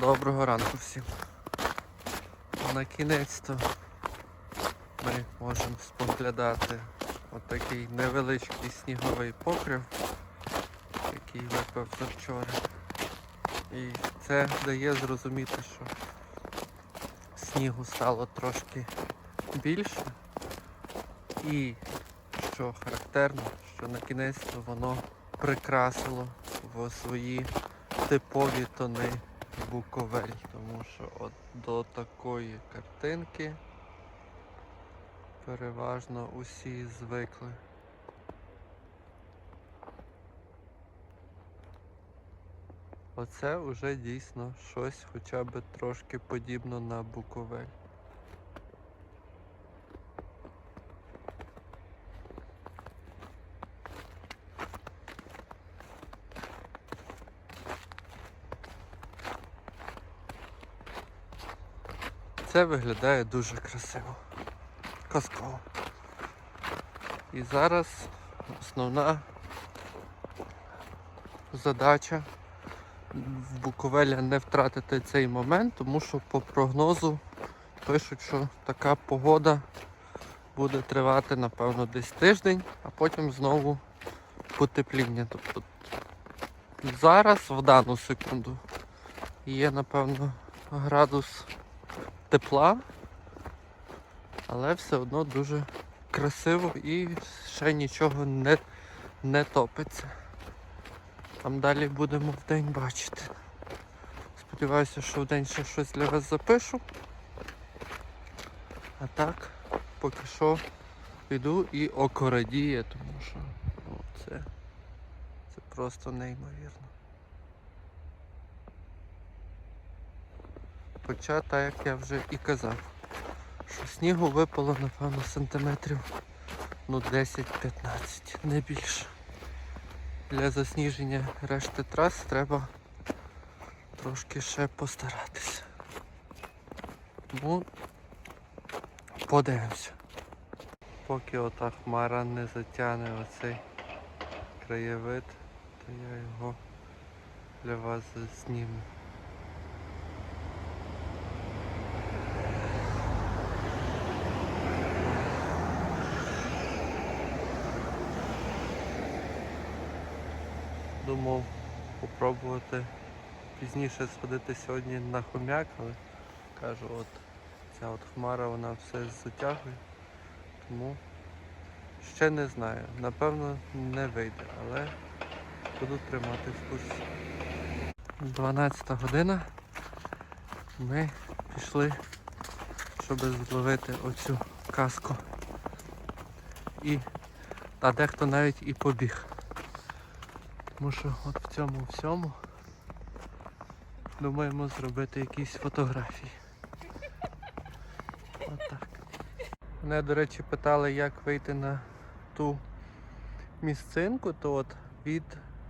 Доброго ранку всім. На кінець-то ми можемо споглядати отакий невеличкий сніговий покрив, який випав завчора. І це дає зрозуміти, що снігу стало трошки більше. І що характерно, що на кінець воно прикрасило в свої типові тони Буковель, тому що от до такої картинки переважно усі звикли. Оце вже дійсно щось хоча б трошки подібно на Буковель. Це виглядає дуже красиво. Казково. І зараз основна задача в Буковеля не втратити цей момент, тому що по прогнозу пишуть, що така погода буде тривати, напевно, десь тиждень, а потім знову потепління. Тобто зараз, в дану секунду, є, напевно, градус тепла, але все одно дуже красиво і ще нічого не, не топиться. Там далі будемо в день бачити. Сподіваюся, що в день ще щось для вас запишу. А так, поки що йду і окорадіє, тому що ну, це, це просто неймовірно. Хоча, так як я вже і казав, що снігу випало, напевно, сантиметрів ну 10-15, не більше. Для засніження решти трас треба трошки ще постаратися. Тому подивимося. Поки ота хмара не затягне оцей краєвид, то я його для вас зніму. Попробувати пізніше сходити сьогодні на хомяк, але кажу, от ця от хмара вона все затягує, тому ще не знаю. Напевно не вийде, але буду тримати в курсі. 12 година. Ми пішли, щоб зловити оцю каску. І а дехто навіть і побіг. Тому що от в цьому всьому думаємо зробити якісь фотографії. Отак. Мене, до речі, питали, як вийти на ту місцинку, то от від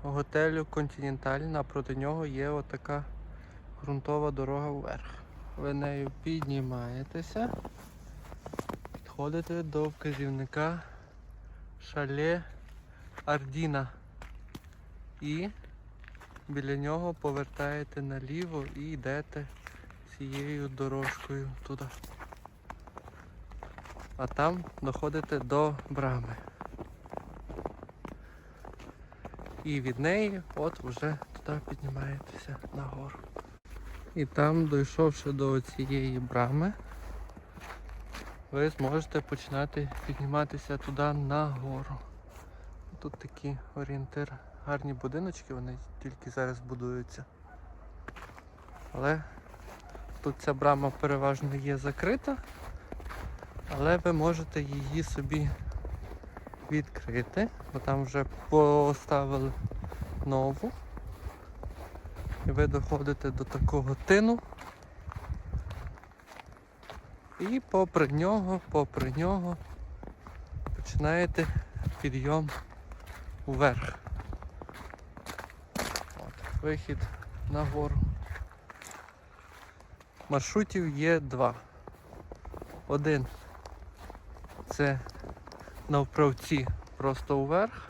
готелю Континенталь напроти нього є отака ґрунтова дорога вверх. Ви нею піднімаєтеся, підходите до вказівника шале Ардіна. І біля нього повертаєте наліво і йдете цією дорожкою туди. А там доходите до брами. І від неї от вже туди піднімаєтеся нагору. І там, дійшовши до цієї брами, ви зможете починати підніматися туди нагору. Тут такі орієнтир, гарні будиночки, вони тільки зараз будуються. Але тут ця брама переважно є закрита, але ви можете її собі відкрити, бо там вже поставили нову. І ви доходите до такого тину. І попри нього, попри нього починаєте підйом вверх. Вихід нагору. Маршрутів є два. Один це навправці просто вверх.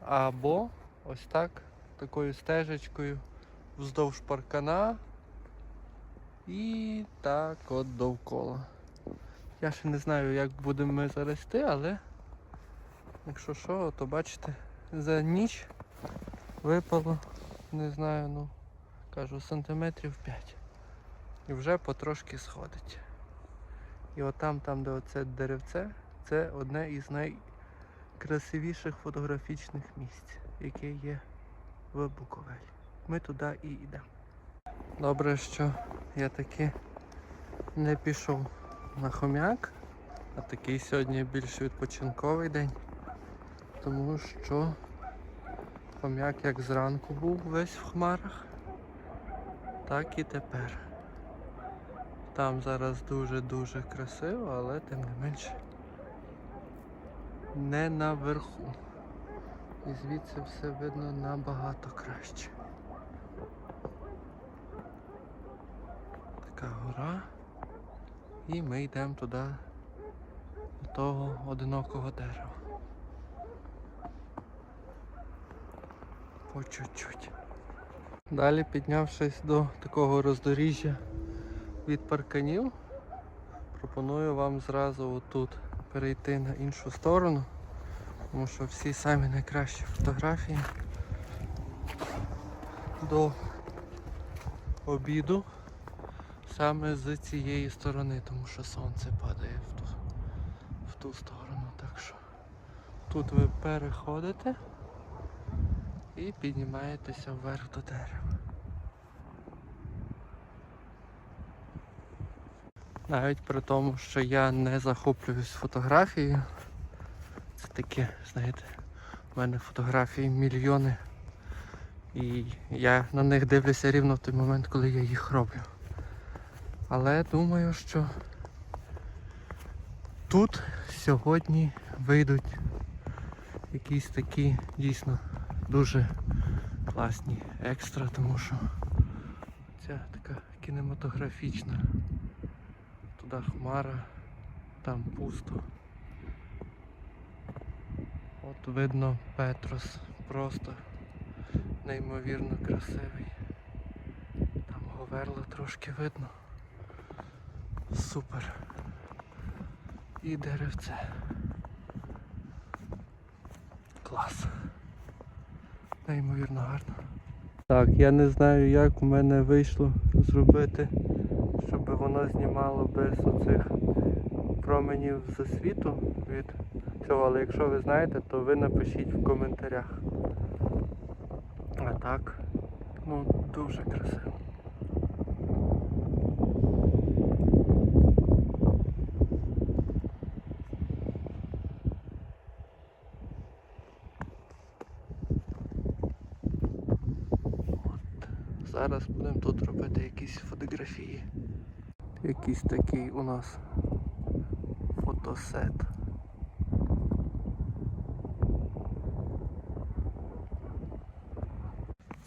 Або ось так, такою стежечкою вздовж паркана і так от довкола. Я ще не знаю, як будемо ми зараз але якщо що, то бачите, за ніч випало, не знаю, ну, кажу, сантиметрів 5. І вже потрошки сходить. І отам, там, де оце деревце, це одне із найкрасивіших фотографічних місць, яке є в Буковелі. Ми туди і йдемо. Добре, що я таки не пішов на хомяк, а такий сьогодні більш відпочинковий день, тому що хомяк як зранку був весь в хмарах, так і тепер. Там зараз дуже-дуже красиво, але тим не менше не наверху. І звідси все видно набагато краще. Така гора. І ми йдемо туди до того одинокого дерева. По чуть-чуть. Далі піднявшись до такого роздоріжжя від парканів, пропоную вам зразу отут перейти на іншу сторону, тому що всі самі найкращі фотографії до обіду саме з цієї сторони, тому що сонце падає в ту, в ту сторону. Так що тут ви переходите і піднімаєтеся вверх до дерева. Навіть при тому, що я не захоплююсь фотографією. Це таке, знаєте, в мене фотографій мільйони. І я на них дивлюся рівно в той момент, коли я їх роблю. Але думаю, що тут сьогодні вийдуть якісь такі дійсно дуже класні екстра, тому що ця така кінематографічна. Туди хмара, там пусто. От видно Петрос, просто неймовірно красивий. Там говерло трошки видно. Супер. І деревце. Клас. Неймовірно гарно. Так, я не знаю як у мене вийшло зробити, щоб воно знімало без оцих променів засвіту від цього, але якщо ви знаєте, то ви напишіть в коментарях. А так, ну дуже красиво. От. Зараз будемо тут робити якісь фотографії. Якийсь такий у нас фотосет.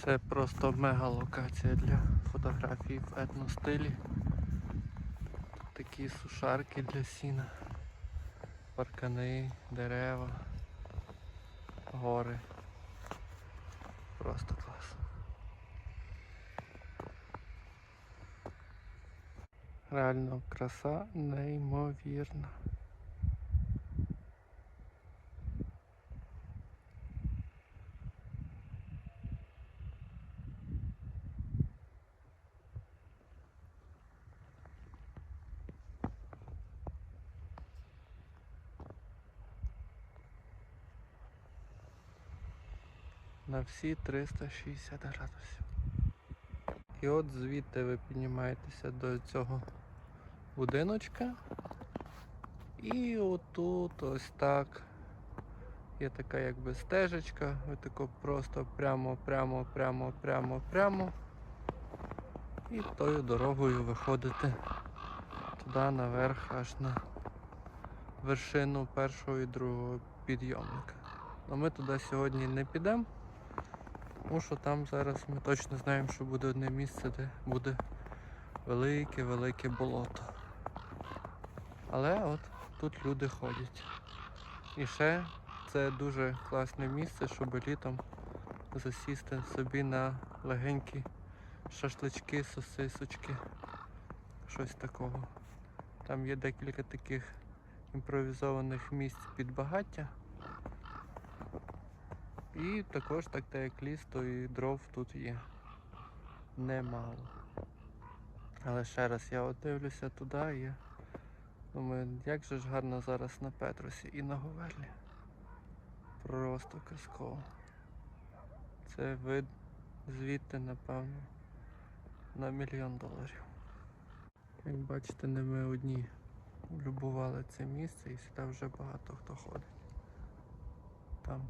Це просто мега локація для фотографій в етностилі. Такі сушарки для сіна, паркани, дерева, гори. Просто клас. Реально краса неймовірна. на всі 360 градусів. І от звідти ви піднімаєтеся до цього будиночка. І отут ось так. Є така якби стежечка, тако просто прямо, прямо, прямо, прямо, прямо. І тою дорогою виходите туди наверх аж на вершину першого і другого підйомника. Але ми туди сьогодні не підемо. Тому що там зараз ми точно знаємо, що буде одне місце, де буде велике-велике болото. Але от тут люди ходять. І ще це дуже класне місце, щоб літом засісти собі на легенький шашлички, сосисочки, щось такого. Там є декілька таких імпровізованих місць під багаття. І також так так як ліс, то і дров тут є. Немало. Але ще раз я от дивлюся туди і думаю, як же ж гарно зараз на Петросі і на Говерлі. Просто казково. Це вид звідти, напевно, на мільйон доларів. Як бачите, не ми одні любували це місце і сюди вже багато хто ходить. Там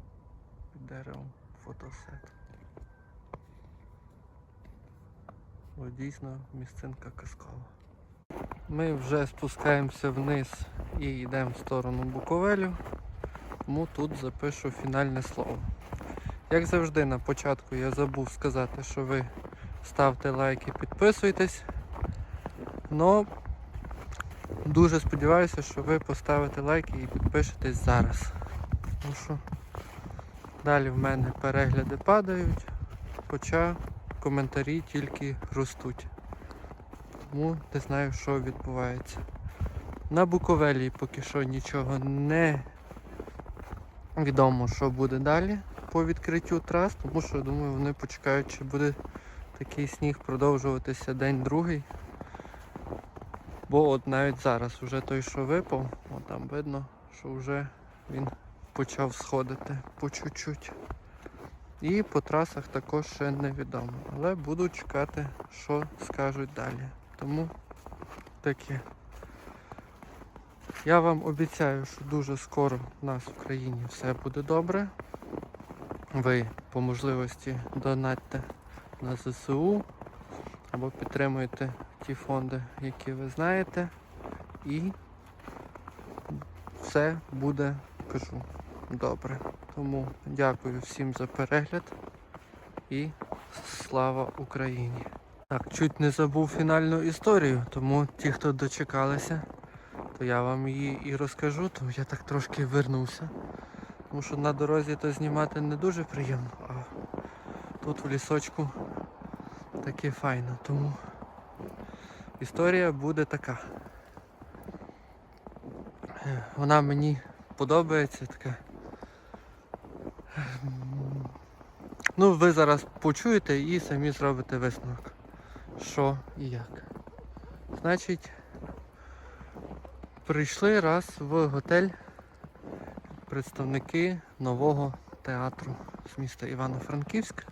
під деревом фотосет. О, дійсно місцинка казкова. Ми вже спускаємося вниз і йдемо в сторону Буковелю, тому тут запишу фінальне слово. Як завжди на початку я забув сказати, що ви ставте лайки, підписуйтесь. Но дуже сподіваюся, що ви поставите лайки і підпишетесь зараз. Тому що далі в мене перегляди падають, хоча коментарі тільки ростуть. Тому не знаю, що відбувається. На Буковелі поки що нічого не відомо, що буде далі по відкриттю трас, тому що думаю, вони почекають, чи буде такий сніг продовжуватися день другий. Бо от навіть зараз вже той, що випав, от там видно, що вже він почав сходити по чуть-чуть. І по трасах також ще невідомо. Але буду чекати, що скажуть далі. Тому таке. Я вам обіцяю, що дуже скоро в нас в країні все буде добре. Ви по можливості донатьте на ЗСУ або підтримуйте ті фонди, які ви знаєте. І все буде, кажу, добре. Тому дякую всім за перегляд і слава Україні! Так, чуть не забув фінальну історію, тому ті, хто дочекалися, то я вам її і розкажу, тому я так трошки вернувся. Тому що на дорозі то знімати не дуже приємно, а тут в лісочку таке файно. Тому історія буде така. Е, Вона мені подобається така. Ем, Ну, ви зараз почуєте і самі зробите висновок. Що і як. Значить, прийшли раз в готель представники нового театру з міста Івано-Франківськ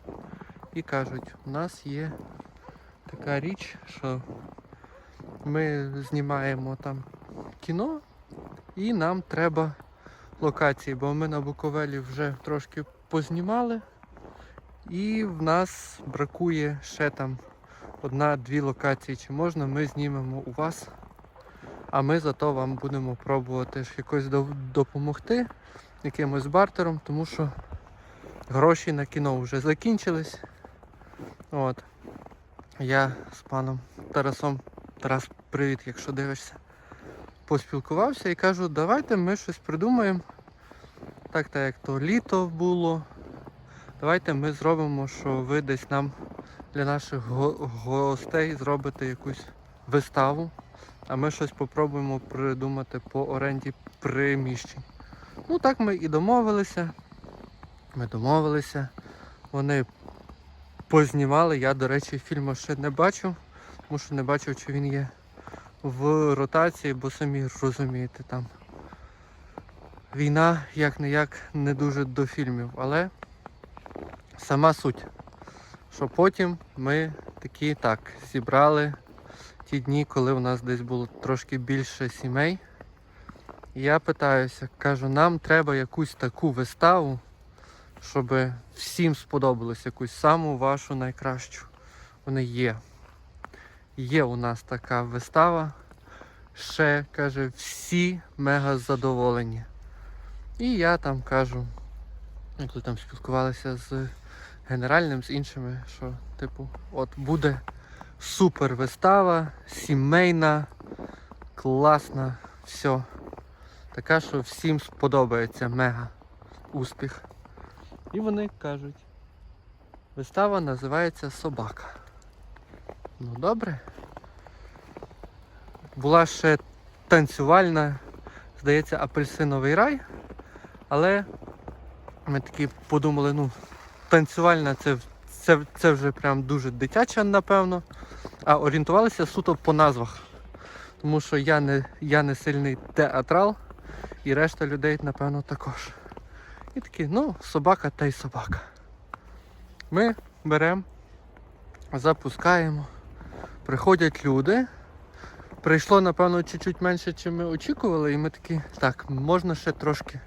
і кажуть, у нас є така річ, що ми знімаємо там кіно і нам треба локації, бо ми на Буковелі вже трошки познімали. І в нас бракує ще там одна-дві локації. Чи можна, ми знімемо у вас, а ми зато вам будемо пробувати ж якось допомогти якимось бартером, тому що гроші на кіно вже закінчились. От. Я з паном Тарасом, Тарас, привіт, якщо дивишся, поспілкувався і кажу, давайте ми щось придумаємо. Так, так як то літо було. Давайте ми зробимо, що ви десь нам для наших го- гостей зробите якусь виставу, а ми щось попробуємо придумати по оренді приміщень. Ну так ми і домовилися. Ми домовилися. Вони познімали. Я, до речі, фільму ще не бачив, тому що не бачив, чи він є в ротації, бо самі розумієте, там війна як не як не дуже до фільмів, але сама суть, що потім ми такі так зібрали ті дні, коли у нас десь було трошки більше сімей. І я питаюся, кажу, нам треба якусь таку виставу, щоб всім сподобалось якусь саму вашу найкращу. Вони є. Є у нас така вистава. Ще каже, всі мега задоволені. І я там кажу, коли там спілкувалися з генеральним, з іншими, що, типу, от буде супер вистава, сімейна, класна, все. Така, що всім сподобається мега успіх. І вони кажуть, вистава називається Собака. Ну добре. Була ще танцювальна, здається, апельсиновий рай. Але ми такі подумали, ну, танцювальна це, це, це вже прям дуже дитяча, напевно. А орієнтувалися суто по назвах. Тому що я не, я не сильний театрал, і решта людей, напевно, також. І такі, ну, собака та й собака. Ми беремо, запускаємо, приходять люди. Прийшло, напевно, чуть-чуть менше, ніж ми очікували, і ми такі, так, можна ще трошки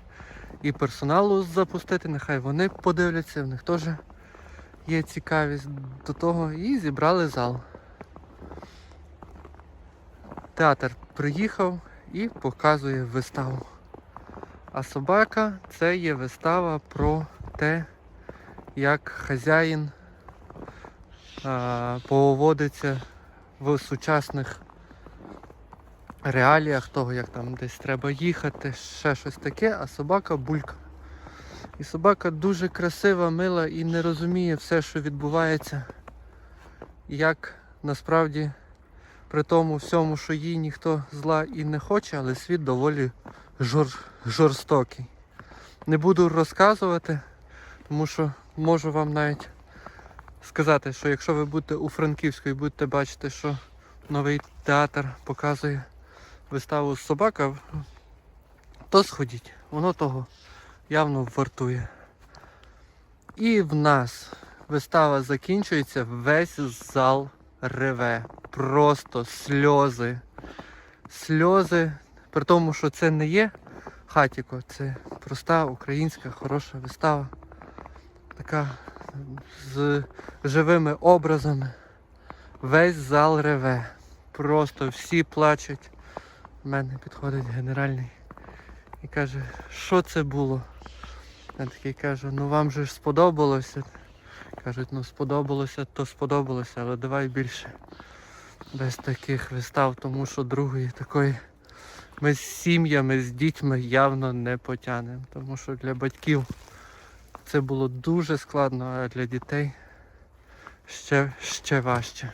і персоналу запустити, нехай вони подивляться, в них теж є цікавість до того. І зібрали зал. Театр приїхав і показує виставу. А собака це є вистава про те, як хазяїн поводиться в сучасних реаліях того, як там десь треба їхати, ще щось таке, а собака булька. І собака дуже красива, мила і не розуміє все, що відбувається. Як насправді при тому всьому, що їй ніхто зла і не хоче, але світ доволі жор... жорстокий. Не буду розказувати, тому що можу вам навіть сказати, що якщо ви будете у Франківську і будете бачити, що новий театр показує виставу собака, то сходіть. Воно того явно вартує. І в нас вистава закінчується, весь зал реве. Просто сльози. Сльози. При тому, що це не є хатіко, це проста українська хороша вистава. Така з живими образами. Весь зал реве. Просто всі плачуть. У мене підходить генеральний і каже, що це було? Я такий кажу, ну вам же ж сподобалося. Кажуть, ну сподобалося, то сподобалося, але давай більше. Без таких вистав, тому що другої такої ми з сім'ями, з дітьми явно не потягнемо. Тому що для батьків це було дуже складно, а для дітей ще, ще важче.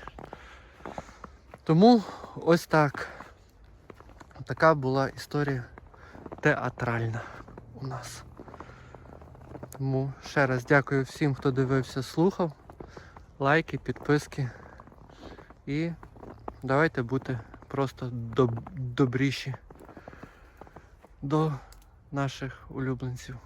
Тому ось так. Така була історія театральна у нас. Тому ще раз дякую всім, хто дивився, слухав. Лайки, підписки. І давайте бути просто доб- добріші до наших улюбленців.